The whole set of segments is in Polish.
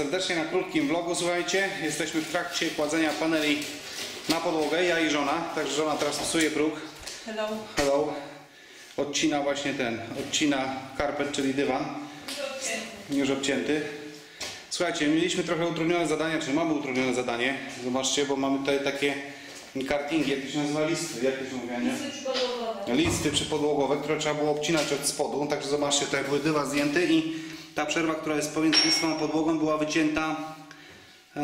serdecznie na krótkim vlogu, słuchajcie. Jesteśmy w trakcie kładzenia paneli na podłogę, ja i żona. Także żona teraz stosuje próg. Hello. Hello. Odcina właśnie ten, odcina karpet, czyli dywan. Już obcięty. Słuchajcie, mieliśmy trochę utrudnione zadanie, czy mamy utrudnione zadanie. Zobaczcie, bo mamy tutaj takie kartingi, jak to się nazywa listy, jak to się mówi, nie? Listy przypadłowe. listy przypodłogowe, które trzeba było obcinać od spodu. Także zobaczcie, tutaj były dywan zdjęty i ta przerwa, która jest pomiędzy listą a podłogą była wycięta, e,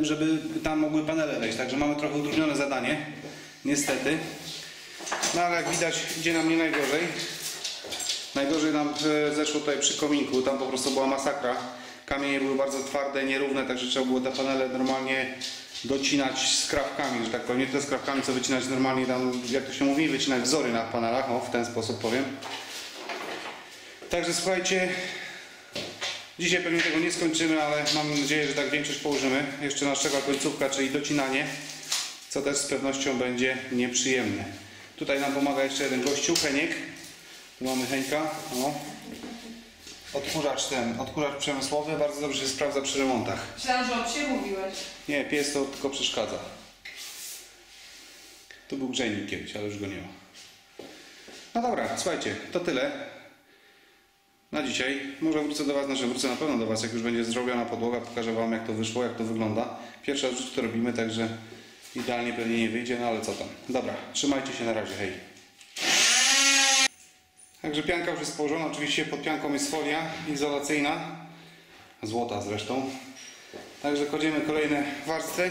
żeby tam mogły panele wejść. Także mamy trochę utrudnione zadanie, niestety. No ale jak widać idzie nam nie najgorzej. Najgorzej nam e, zeszło tutaj przy kominku, tam po prostu była masakra. Kamienie były bardzo twarde, nierówne, także trzeba było te panele normalnie docinać skrawkami, że tak powiem. Nie te skrawkami, co wycinać normalnie tam, jak to się mówi, wycinać wzory na panelach, o w ten sposób powiem. Także słuchajcie, dzisiaj pewnie tego nie skończymy, ale mam nadzieję, że tak większość położymy. Jeszcze nas czeka końcówka, czyli docinanie, co też z pewnością będzie nieprzyjemne. Tutaj nam pomaga jeszcze jeden gościu, Heniek. Tu mamy Henka, o. Odkurzacz ten, odkurzacz przemysłowy, bardzo dobrze się sprawdza przy remontach. Myślałam, że o psie mówiłeś. Nie, pies to tylko przeszkadza. Tu był grzejnik kiedyś, ale już go nie ma. No dobra, słuchajcie, to tyle na dzisiaj. Może wrócę do Was, znaczy wrócę na pewno do Was, jak już będzie zrobiona podłoga, pokażę Wam jak to wyszło, jak to wygląda. Pierwszy życiu to robimy, także idealnie pewnie nie wyjdzie, no ale co tam. Dobra, trzymajcie się na razie, hej. Także pianka już jest położona, oczywiście pod pianką jest folia izolacyjna, złota zresztą. Także kładziemy kolejne warstwy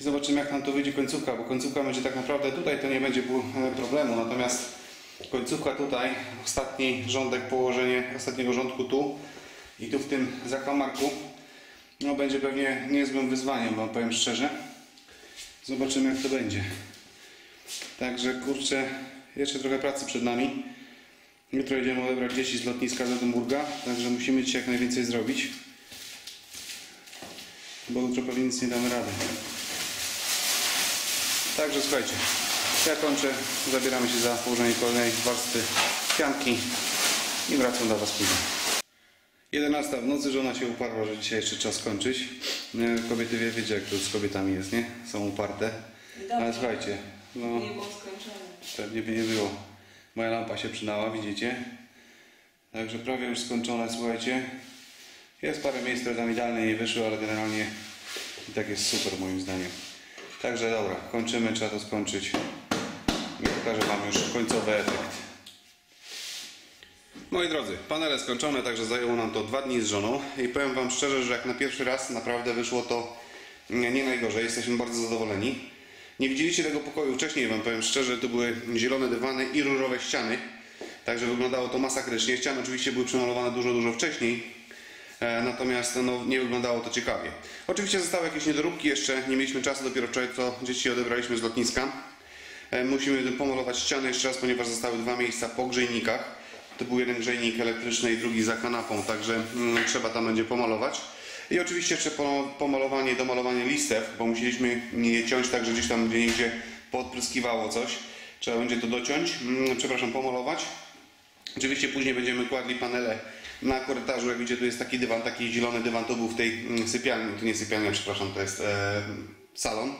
i zobaczymy jak nam to wyjdzie końcówka, bo końcówka będzie tak naprawdę tutaj to nie będzie e, problemu, natomiast końcówka tutaj, ostatni rządek, położenie ostatniego rządku tu i tu w tym zakamarku no będzie pewnie niezłym wyzwaniem, wam powiem szczerze. Zobaczymy jak to będzie. Także kurczę, jeszcze trochę pracy przed nami. Jutro jedziemy odebrać dzieci z lotniska z Edynburga, także musimy dzisiaj jak najwięcej zrobić bo jutro pewnie nic nie damy rady. Także słuchajcie, ja kończę, zabieramy się za położenie kolejnej warstwy pianki i wracam do Was później. 11 w nocy, żona się uparła, że dzisiaj jeszcze czas skończyć. E, Kobiety wie, wiecie jak to z kobietami jest, nie? Są uparte. Ale słuchajcie, no Nie było skończone. pewnie by nie było. Moja lampa się przydała, widzicie? Także prawie już skończone, słuchajcie. Jest parę miejsc, które tam idealnie nie wyszły, ale generalnie i tak jest super moim zdaniem. Także dobra, kończymy, trzeba to skończyć. Pokażę Wam już końcowy efekt. Moi drodzy, panele skończone, także zajęło nam to dwa dni z żoną i powiem Wam szczerze, że jak na pierwszy raz naprawdę wyszło to nie nie najgorzej, jesteśmy bardzo zadowoleni. Nie widzieliście tego pokoju wcześniej, Wam powiem szczerze, to były zielone dywany i różowe ściany, także wyglądało to masakrycznie. Ściany oczywiście były przemalowane dużo, dużo wcześniej, E, Natomiast no, nie wyglądało to ciekawie. Oczywiście zostały jakieś niedoróbki jeszcze, nie mieliśmy czasu, dopiero wczoraj co dzieci odebraliśmy z lotniska. E, Musimy pomalować ściany jeszcze raz, ponieważ zostały dwa miejsca po grzejnikach. To był jeden grzejnik elektryczny i drugi za kanapą, także mm, trzeba tam będzie pomalować. I oczywiście jeszcze po- pomalowanie, domalowanie listew, bo musieliśmy je ciąć tak, że gdzieś tam gdzie niegdzie podpryskiwało coś. Trzeba będzie to dociąć, mm, przepraszam, pomalować. Oczywiście później będziemy kładli panele na korytarzu, jak widzicie tu jest taki dywan, taki zielony dywan, to był w tej mm, sypialni, to nie sypialnia, przepraszam, to jest e, salon.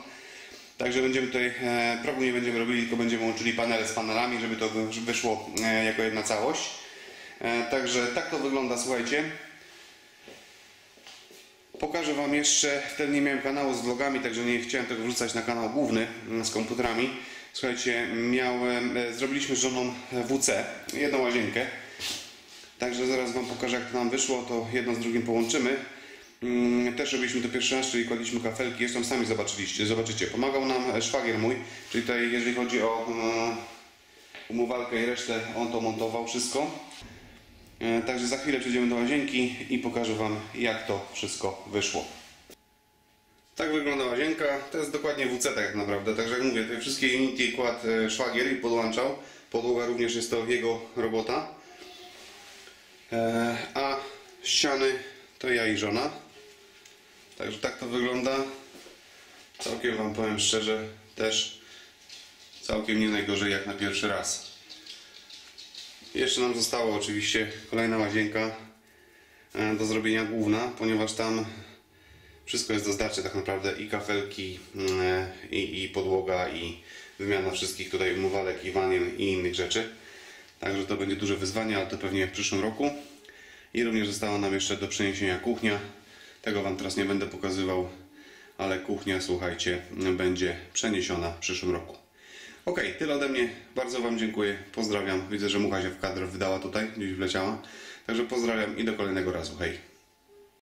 Także będziemy tutaj, e, progu nie będziemy robili, tylko będziemy łączyli panele z panelami, żeby to wy- wyszło e, jako jedna całość. E, także tak to wygląda, słuchajcie. Pokażę Wam jeszcze, wtedy nie miałem kanału z vlogami, także nie chciałem tego wrzucać na kanał główny mm, z komputerami. Słuchajcie, miałem, zrobiliśmy z żoną WC, jedną łazienkę. Także zaraz Wam pokażę jak to nam wyszło, to jedno z drugim połączymy. Mm, Też robiliśmy to pierwszy raz, czyli kładliśmy kafelki, zresztą sami zobaczyliście, zobaczycie. Pomagał nam e, szwagier mój, czyli tutaj jeżeli chodzi o mm, umywalkę i resztę, on to montował wszystko. E, Także za chwilę przejdziemy do łazienki i pokażę Wam jak to wszystko wyszło. Tak wygląda łazienka. To jest dokładnie WC tak naprawdę. Także jak mówię, te wszystkie unity kładł e, szwagier i podłączał. Podłoga również jest to jego robota. A ściany to ja i żona. Także tak to wygląda. Całkiem Wam powiem szczerze, też całkiem nie najgorzej jak na pierwszy raz. Jeszcze nam została oczywiście kolejna łazienka. e, do zrobienia główna, ponieważ tam wszystko jest do zdarcia tak naprawdę i kafelki, mm, i, i podłoga, i wymiana wszystkich tutaj umywalek, i wanien i innych rzeczy. Także to będzie duże wyzwanie, ale to pewnie w przyszłym roku. I również została nam jeszcze do przeniesienia kuchnia. Tego Wam teraz nie będę pokazywał, ale kuchnia, słuchajcie, będzie przeniesiona w przyszłym roku. Ok, tyle ode mnie. Bardzo Wam dziękuję. Pozdrawiam. Widzę, że mucha się w kadr wydała tutaj, gdzieś wleciała. Także pozdrawiam i do kolejnego razu. Hej.